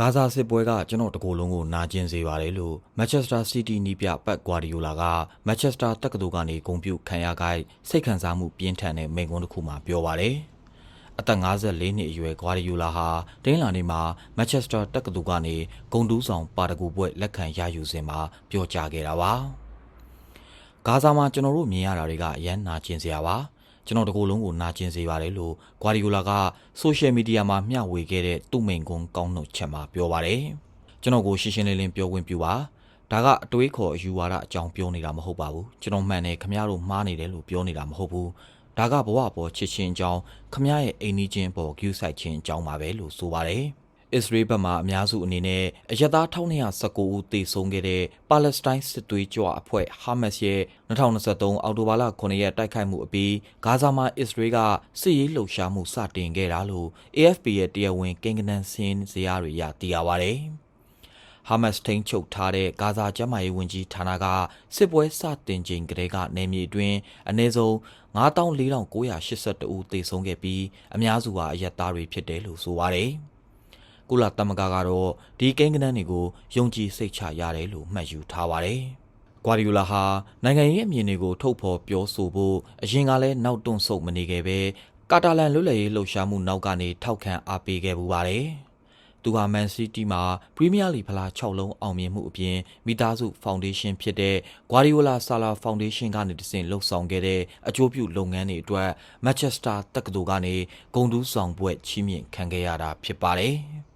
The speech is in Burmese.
ဂါဇာစစ်ပွဲကကျွန်တော်တကိုယ်လုံးကိုနာကျင်စေပါတယ်လို့ Manchester City နီးပြပတ်ဂွာဒီယိုလာက Manchester တက္ကသိုလ်ကနေဂုဏ်ပြုခံရခိုက်စိတ်ခံစားမှုပြင်းထန်တဲ့မိန့်ခွန်းတစ်ခုမှာပြောပါတယ်။အသက်54နှစ်အရွယ်ဂွာဒီယိုလာဟာတင်းလာနေမှာ Manchester တက္ကသိုလ်ကနေဂုဏ်တူးဆောင်ပါတကူပွဲလက်ခံရယူစဉ်မှာပြောကြားခဲ့တာပါ။ဂါဇာမှာကျွန်တော်တို့မြင်ရတာတွေကအရန်နာကျင်စရာပါ ကျွန်တော်တကူလုံးကိုနာကျင်စေပါတယ်လို့ဂွာဒီယိုလာကဆိုရှယ်မီဒီယာမှာမျှဝေခဲ့တဲ့သူ့မိန့်ခွန်းကောင်းနှုတ်ချက်မှာပြောပါတယ်ကျွန်တော်ကိုရှင်းရှင်းလင်းလင်းပြောခွင့်ပြုပါဒါကအတွေးခေါ်အယူဝါဒအကြောင်းပြောနေတာမဟုတ်ပါဘူးကျွန်တော်မှန်တယ်ခမရတို့မှားနေတယ်လို့ပြောနေတာမဟုတ်ဘူးဒါကဘဝပေါ်ချစ်ချင်းအကြောင်းခမရရဲ့အိမ်နီးချင်းပေါ်ဂူးဆိုင်ချင်းအကြောင်းပါပဲလို့ဆိုပါတယ် အစ္စရေးဘက်မှအများစုအနေနဲ့အယက်သား1219ဦးသေဆုံးခဲ့တဲ့ပါလက်စတိုင်းစစ်သွေးကြွအဖွဲ့ဟာမတ်စ်ရဲ့2023အောက်တိုဘာလ9ရက်တိုက်ခိုက်မှုအပြီးဂါဇာမှာအစ္စရေးကစစ်ရေးလှုပ်ရှားမှုစတင်ခဲ့တာလို့ AFP ရဲ့တရားဝင်ကိန်းဂဏန်းစင်းစရာတွေရသိရပါတယ်။ဟာမတ်စ်ထိန်းချုပ်ထားတဲ့ဂါဇာကျန်းမာရေးဝန်ကြီးဌာနကစစ်ပွဲစတင်ချိန်ကတည်းကနေမြေအတွင်းအနည်းဆုံး94,982ဦးသေဆုံးခဲ့ပြီးအများစုဟာအရက်သားတွေဖြစ်တယ်လို့ဆိုပါတယ်။ ကုလသမဂ္ဂကတော့ဒီကိန်းဂဏန်းတွေကိုယုံကြည်စိတ်ချရတယ်လို့မှတ်ယူထားပါတယ်။ကွာဒီယိုလာဟာနိုင်ငံရေးအမြင်တွေကိုထုတ်ဖော်ပြောဆိုဖို့အရင်ကလည်းနောက်တွန့်ဆုတ်မနေခဲ့ပဲကာတာလန်လွတ်လပ်ရေးလှုပ်ရှားမှုနောက်ကနေထောက်ခံအားပေးခဲ့ပူပါတယ်။သူဟာမန်စီးတီးမှာပရီးမီးယားလိဖလား6လုံးအောင်မြင်မှုအပြင်မိသားစုဖောင်ဒေးရှင်းဖြစ်တဲ့ဂွာဒီယိုလာဆာလာဖောင်ဒေးရှင်းကနေတဆင့်လှုပ်ဆောင်ခဲ့တဲ့အကျိုးပြုလုပ်ငန်းတွေအတွက်မန်ချက်စတာတက္ကသိုလ်ကနေဂုဏ်ထူးဆောင်ဘွဲ့ချီးမြှင့်ခံခဲ့ရတာဖြစ်ပါတယ်။